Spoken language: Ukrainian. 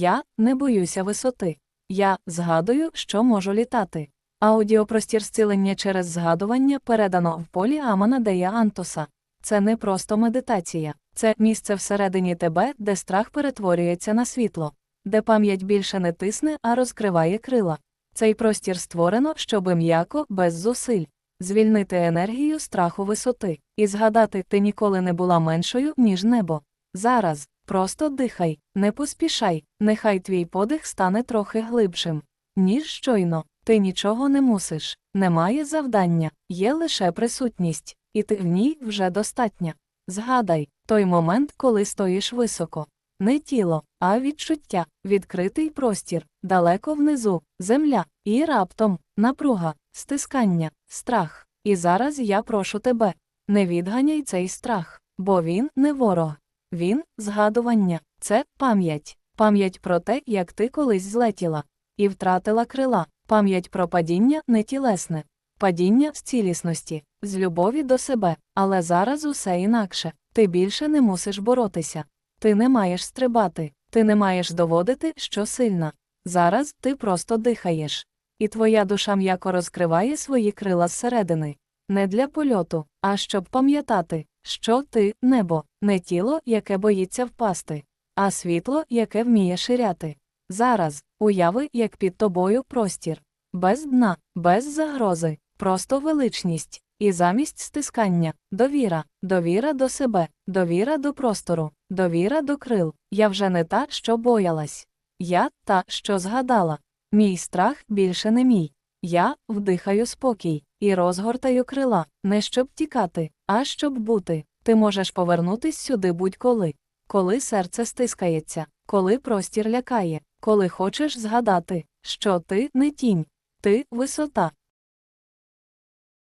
Я не боюся висоти. Я згадую, що можу літати. Аудіопростір зцілення через згадування передано в полі Амана Дея Антоса. Це не просто медитація, це місце всередині тебе, де страх перетворюється на світло, де пам'ять більше не тисне, а розкриває крила. Цей простір створено, щоби м'яко, без зусиль, звільнити енергію страху висоти і згадати, ти ніколи не була меншою, ніж небо. Зараз просто дихай, не поспішай, нехай твій подих стане трохи глибшим. Ніж щойно, ти нічого не мусиш, немає завдання, є лише присутність, і ти в ній вже достатня. Згадай той момент, коли стоїш високо. Не тіло, а відчуття, відкритий простір, далеко внизу, земля, і раптом напруга, стискання, страх. І зараз я прошу тебе, не відганяй цей страх, бо він не ворог. Він згадування, це пам'ять, пам'ять про те, як ти колись злетіла, і втратила крила, пам'ять про падіння не тілесне, падіння з цілісності, з любові до себе, але зараз усе інакше. Ти більше не мусиш боротися. Ти не маєш стрибати, ти не маєш доводити, що сильна. Зараз ти просто дихаєш. І твоя душа м'яко розкриває свої крила зсередини. Не для польоту, а щоб пам'ятати, що ти небо, не тіло, яке боїться впасти, а світло, яке вміє ширяти. Зараз уяви, як під тобою простір, без дна, без загрози, просто величність, і замість стискання, довіра, довіра до себе, довіра до простору, довіра до крил. Я вже не та, що боялась. Я та, що згадала. Мій страх більше не мій. Я вдихаю спокій і розгортаю крила, не щоб тікати, а щоб бути. Ти можеш повернутись сюди будь-коли, коли серце стискається, коли простір лякає, коли хочеш згадати, що ти не тінь, ти висота,